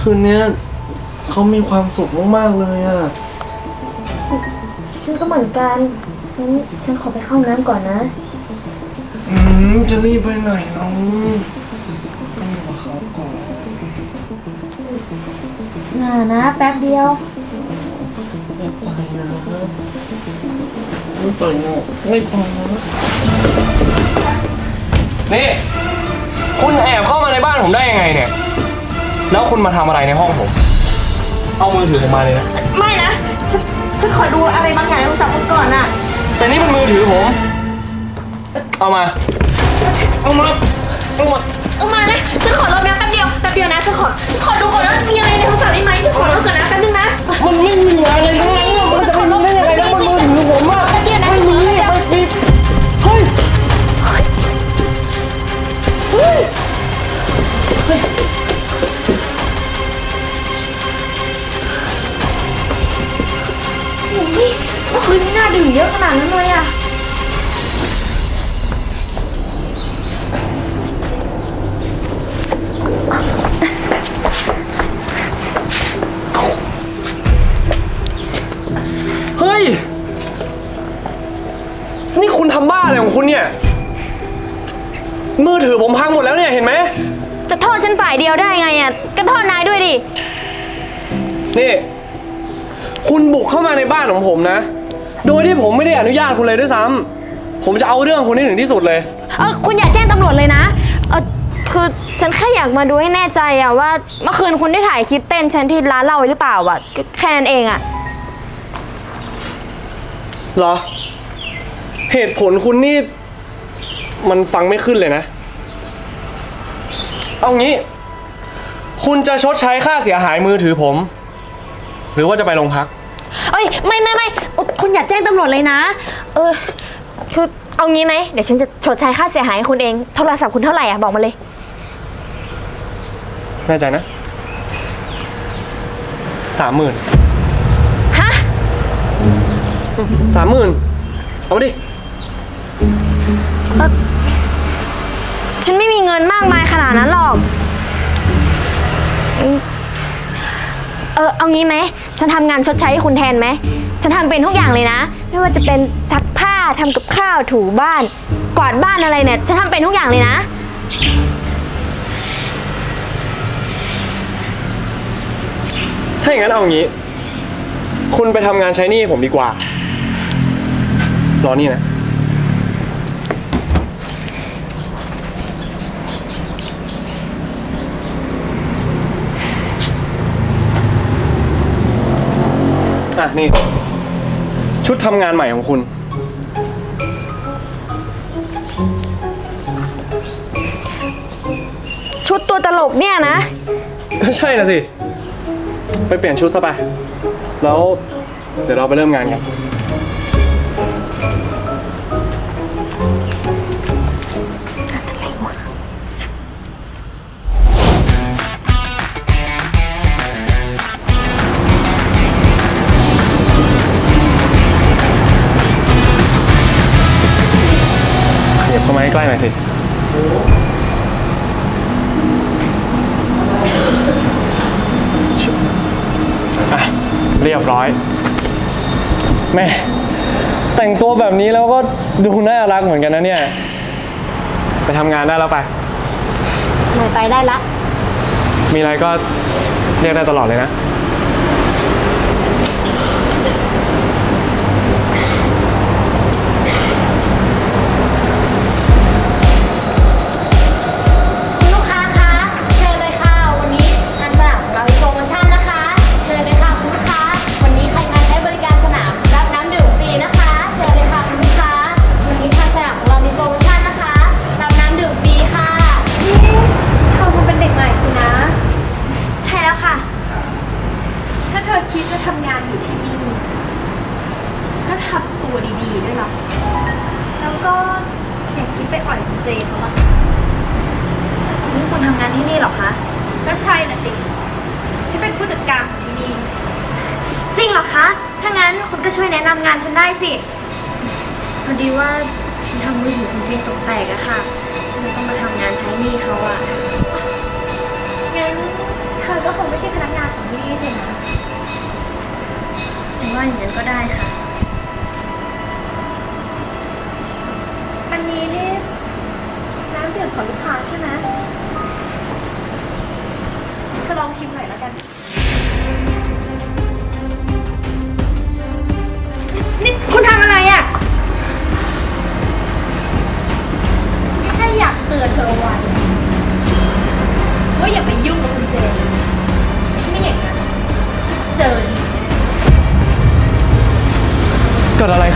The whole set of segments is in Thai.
คืนเนี้ยเขามีความสุขมากๆเลยอะฉันก็เหมือนกันงั้นฉันขอไปเข้าห้องน้ำก่อนนะ อืมจะรีบไปไหนน้องไปกับเขาก่อนน่านะ แป๊บเดียว ไม่ไปนะไม่ไปนะไม่ไปนะนี่ คุณแอบเข้ามาในบ้านผมได้ยังไงเนี่ย แล้วคุณมาทำอะไรในห้องผม เอามือถือผมมาเลยนะ ไม่นะฉันฉันขอดูอะไรบางอย่างในโทรศัพท์คุณก่อนน่ะ แต่นี่มันมือถือผม เอามา เอามา เอามา เอามานะฉันขอรอบนะแป๊บเดียวแป๊บเดียวนะฉันขอขอดูก่อนนะมีอะไรในโทรศัพท์ได้ไหมฉันขอรอบก่อนนะแป๊บนึงนะมันไม่มีอะไรทั้งนั้นอะมันจะมีได้ยังไงแล้วมันมือถือผมอะแป๊บเดียวนะไม่มีไม่มีเฮ้ยโดื่มเยอะขนาดนั้นเลยอะ เฮ้ย นี่คุณทำบ้าอะไรของคุณเนี่ย มือถือผมพังหมดแล้วเนี่ยเห็นไหม จะโทษฉันฝ่ายเดียวได้ไงอะ ก็โทษนายด้วยดิ นี่ คุณบุกเข้ามาในบ้านของผมนะ โดยที่ผมไม่ได้อนุญาตคุณเลยด้วยซ้ำผมจะเอาเรื่องคุณให้ถึงที่สุดเลย เออคุณอย่าแจ้งตำรวจเลยนะ เออคือฉันแค่อยากมาดูให้แน่ใจอะว่าเมื่อคืนคุณได้ถ่ายคลิปเต้นฉันที่ร้านเราไว้หรือเปล่าอะก็แค่นั้นเองอะเหรอ เหตุผลคุณนี่ มันฟังไม่ขึ้นเลยนะ เอางี้ คุณจะชดใช้ค่าเสียหายมือถือผม หรือว่าจะไปโรงพักเอ้ยไม่ไม่ไม่เอ่อคุณอย่าแจ้งตำรวจเลยนะ เออคือเอางี้ไหมเดี๋ยวฉันจะชดใช้ค่าเสียหายให้คุณเองโทรศัพท์คุณเท่าไหร่อะบอกมาเลยแน่ใจนะสามหมื่นฮะสามหมื่นเอามาดิฉันไม่มีเงินมากมายขนาดนั้นหรอก อืมเออเอางี้ไหม ฉันทำงานชดใช้ให้คุณแทนไหม ฉันทำเป็นทุกอย่างเลยนะ ไม่ว่าจะเป็นซักผ้าทำกับข้าวถูบ้าน กวาดบ้านอะไรเนี่ย ฉันทำเป็นทุกอย่างเลยนะ ถ้าอย่างนั้นเอางี้ คุณไปทำงานใช้หนี้ผมดีกว่า รอนี่นะ นี่ ชุดทำงานใหม่ของคุณ ชุดตัวตลกเนี่ยนะ ก็ใช่นะสิ ไปเปลี่ยนชุดซะไป แล้วเดี๋ยวเราไปเริ่มงานกัน ยับเข้ามาใกล้ๆหน่อยสิ อะ เรียบร้อย แม่ แต่งตัวแบบนี้แล้วก็ดูน่ารักเหมือนกันนะเนี่ย ไปทำงานได้แล้วไป หน่อยไปได้ละ มีอะไรก็เรียกได้ตลอดเลยนะ นะนำงานฉันได้สิ พอดีว่าฉันทำมือถือคุณเจตกแตกอะค่ะเลยต้องมาทำงานใช้หนี้เขาอะงั้นเธอก็คงไม่ใช่พนักงานของที่นี่สินะถึงว่าอย่างนั้นก็ได้ค่ะ อันนี้นี่น้ำดื่มของลูกค้าใช่ไหมก็ลองชิมหน่อยแล้วกันนี่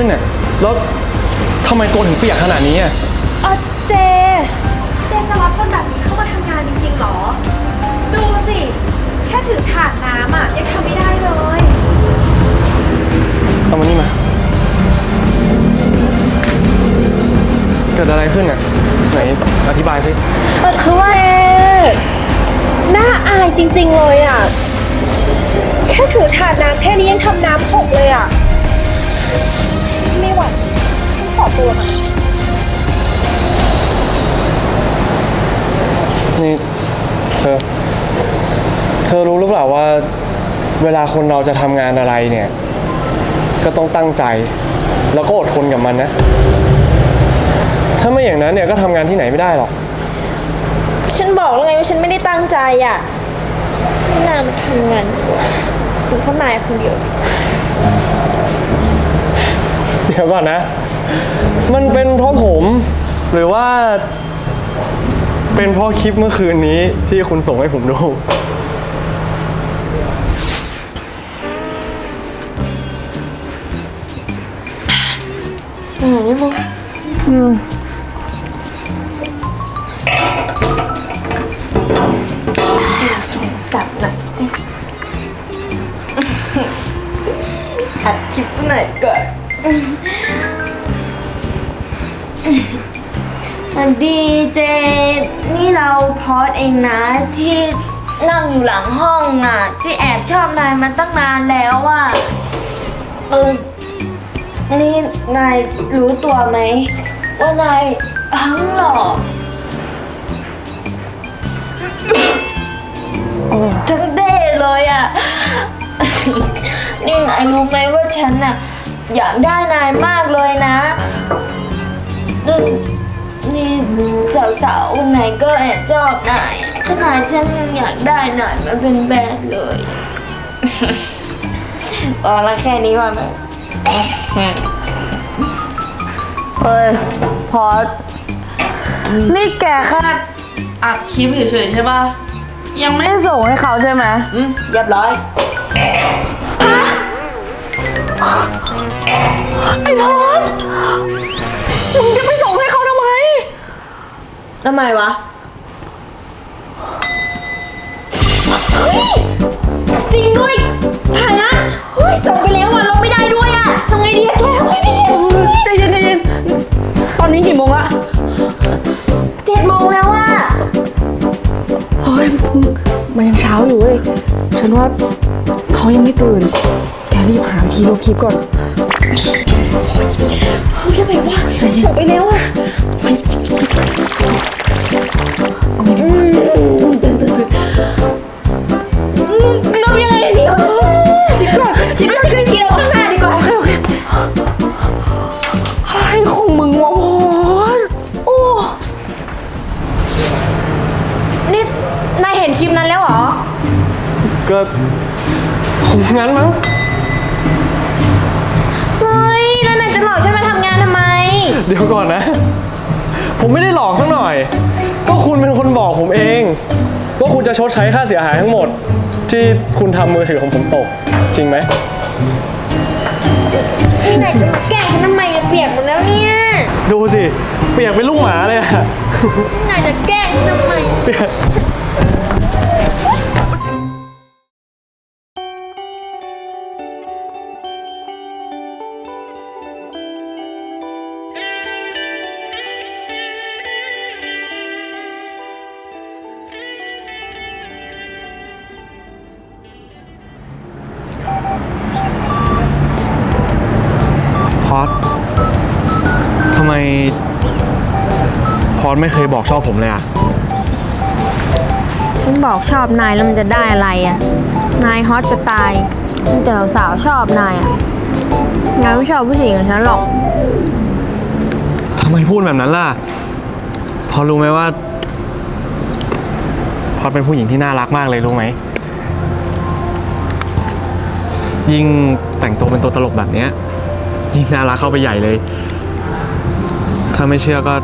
ขึ้นเนี่ยแล้วทำไมตัวถึงเปียกขนาดนี้อะเออเจ เจจะรับคนแบบนี้เข้ามาทำงานจริงๆเหรอ ดูสิ แค่ถือถาดน้ำอะยังทำไม่ได้เลย เอามานี่มา เกิดอะไรขึ้นอะไหนอธิบายสิเออคือว่าน่าอายจริง ๆ เลยอะ แค่ถือถาดน้ำแค่นี้ยังทำน้ำหกเลยอะไม่ไหวฉัน ขอตัวมานี่เธอ เธอรู้หรือเปล่าว่า เวลาคนเราจะทำงานอะไรเนี่ย ก็ต้องตั้งใจ แล้วก็อดทนกับมันนะ ถ้าไม่อย่างนั้นเนี่ยก็ทำงานที่ไหนไม่ได้หรอก ฉันบอกแล้วไงว่าฉันไม่ได้ตั้งใจอะไม่น่ามาทำงานคุณเขานายคนเดียว เดี๋ยวก่อนนะ มันเป็นเพราะผม หรือว่า เป็นเพราะคลิปเมื่อคืนนี้ที่คุณส่งให้ผมดูสับ เองนะที่นั่งอยู่หลังห้องอะ ที่แอบชอบนายมาตั้งนานแล้วอะเออนี่นายรู้ตัวไหม ว่านายทั้งหล่อทั้งเด้เลยอะ นี่นายรู้ไหมว่าฉันอะ อยากได้นายมากเลยนะนี่ นี่สาวๆคนไหนก็แอบชอบนายขนาดฉันยังอยากได้นายมันเป็นแบนเลยพอละแค่นี้พอไหมเฮ้ยพอนี่แกแค่อัดคลิปเฉยๆใช่ปะยังไม่ได้ส่งให้เขาใช่ไหมอืมเรียบร้อยไอ้พอดมึงจะไปส่งให้เขาทำไม ทำไมวะจริงด้วยถ่ายนะเฮ้ยส่งไปแล้วอะลงไม่ได้ด้วยอะทำไงดีอะแกทำไงดีอะใจเย็นใจเย็นตอนนี้กี่โมงละเจ็ดโมงแล้วอะเฮ้ยมันยังเช้าอยู่เว้ย ฉันว่าเขายังไม่ตื่น แกรีบหาวิธีลบคลิปก่อน เฮ้ยทำไมวะส่งไปแล้วอะอื 你是我最疼爱的人。 หลอกสักหน่อย ก็คุณเป็นคนบอกผมเอง ว่าคุณจะชดใช้ค่าเสียหายทั้งหมด ที่คุณทำมือถือของผมตก จริงไหมนี่นายจะมาแกล้งฉันทำไมอะเปียกหมดแล้วเนี่ยดูสิ เปียกเป็นลูกหมาเลยอะนี่นายจะแกล้งฉันทำไม เปียก อดไม่เคยบอกชอบผมเลยอะนฉันบอกชอบนายแล้วมันจะได้อะไรอะนายฮอตจะตายมีแต่สาวๆชอบนายอะนายไม่ชอบผู้หญิงอย่างฉันหรอก ทำไมพูดแบบนั้นล่ะ พอรู้ไหมว่า พอดเป็นผู้หญิงที่น่ารักมากเลยรู้ไหม ยิ่งแต่งตัวเป็นตัวตลกแบบเนี้ยยิ่งน่ารักเข้าไปใหญ่เลย ถ้าไม่เชื่อก็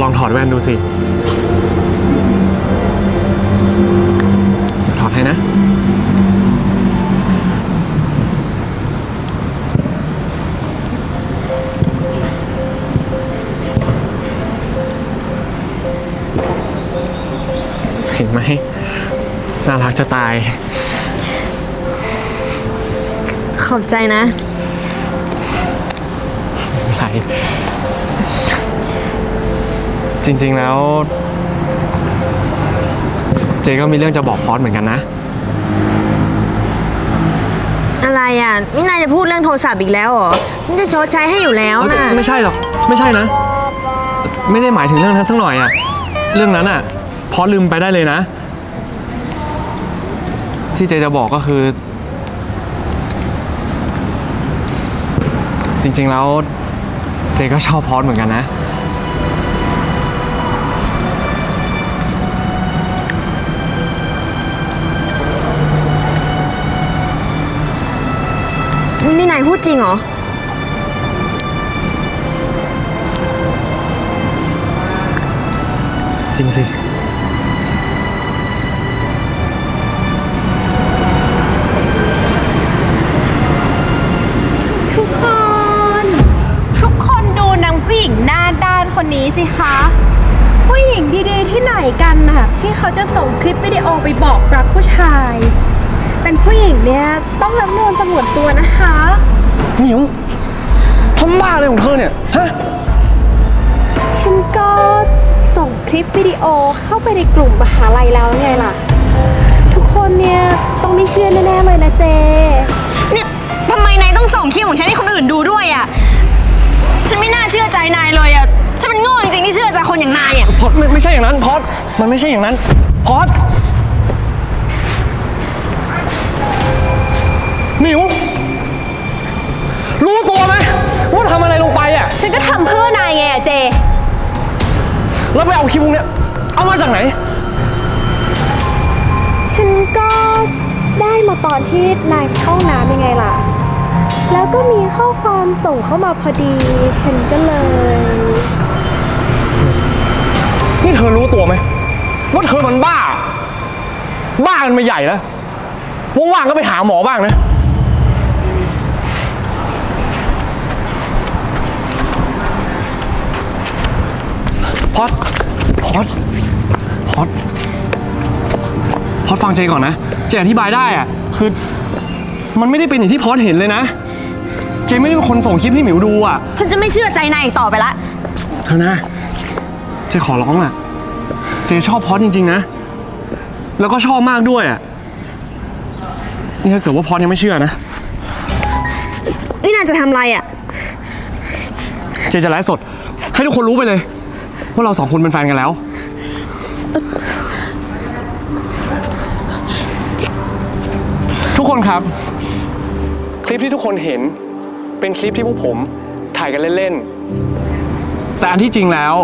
ลองถอดแว่นดูสิ ถอดให้นะ เห็นไหม น่ารักจะตาย ขอบใจนะอะไร จริงๆแล้ว เจก็มีเรื่องจะบอกพอดเหมือนกันนะ อะไรอะนี่นายจะพูดเรื่องโทรศัพท์อีกแล้วเหรอนี่จะชดใช้ให้อยู่แล้วเอ้ยนะไม่ใช่หรอก ไม่ใช่นะ ไม่ได้หมายถึงเรื่องนั้นสักหน่อยอะเรื่องนั้นอะพอลืมไปได้เลยนะ ที่เจจะบอกก็คือ จริงๆแล้ว เจก็ชอบพอดเหมือนกันนะ นี่นายพูดจริงเหรอ จริงสิ ทุกคน ทุกคนดูนางผู้หญิงหน้าด้านคนนี้สิคะ ผู้หญิงดีๆที่ไหนกันน่ะ ที่เขาจะส่งคลิปวิดีโอไปบอกรักผู้ชาย เป็นผู้หญิงเนี่ยต้องรับนวลสงวนตัวนะคะ หมิวทำบ้าอะไรของเธอเนี่ย ฮะ ฉันก็ส่งคลิปวิดีโอเข้าไปในกลุ่มมหาลัยแล้วไงล่ะ ทุกคนเนี่ยต้องไม่เชื่อแน่ๆเลยนะเจ เนี่ยทำไมนายต้องส่งคลิปของฉันให้คนอื่นดูด้วยอะ ฉันไม่น่าเชื่อใจนายเลยอะ ฉันมันโง่จริงๆที่เชื่อใจคนอย่างนายอะ พอดไม่ไม่ใช่อย่างนั้น พอดมันไม่ใช่อย่างนั้น พอดหมิว แล้วไปเอาคลิปพวกเนี้ยเอามาจากไหน ฉันก็ได้มาตอนที่นายเข้าน้ำยังไงล่ะ แล้วก็มีข้อความส่งเข้ามาพอดี ฉันก็เลย นี่เธอรู้ตัวไหมว่าเธอมันบ้า บ้ากันมาใหญ่แล้วว่างๆก็ไปหาหมอบ้างนะ พอดพอดพอดพอดฟังเจก่อนนะ เจอธิบายได้อะคือมันไม่ได้เป็นอย่างที่พอดเห็นเลยนะ เจไม่ได้เป็นคนส่งคลิปให้หมิวดูอะ ฉันจะไม่เชื่อใจนายอีกต่อไปละ เธอนะเจขอร้องอะ เจชอบพอดจริง ๆ นะ แล้วก็ชอบมากด้วยอะ นี่ถ้าเกิดว่าพอดยังไม่เชื่อนะ นี่นายจะทำอะไรอะ เจจะไลฟ์สด ให้ทุกคนรู้ไปเลย ว่าเราสองคนเป็นแฟนกันแล้ว ทุกคนครับ คลิปที่ทุกคนเห็น เป็นคลิปที่พวกผมถ่ายกันเล่นๆ แต่อันที่จริงแล้ว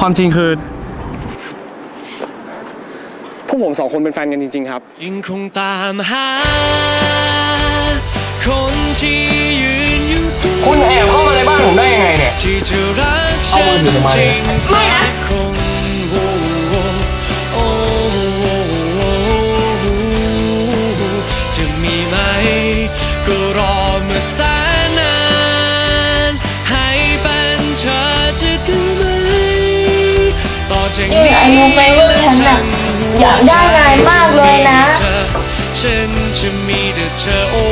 ความจริงคือ พวกผมสองคนเป็นแฟนกันจริง ๆ ครับ ยังคงตามหา คนที่ยืนอยู่ตรงคุณแอบเข้ามาในบ้านผมได้ยังไงเนี่ย ที่จะรัก เอาฉัมือนถือมาจเลริยงสักคนโอ้โหโอ้โหจะมีไหมก็รอมาแสนนานให้เป็นเธอจะได้ไหมต่อจากนี้เนี่ยรู้ไหมว่าฉันน่ะอยากได้นายมากเลยนะ ฉันจะมีแต่เธอโอ้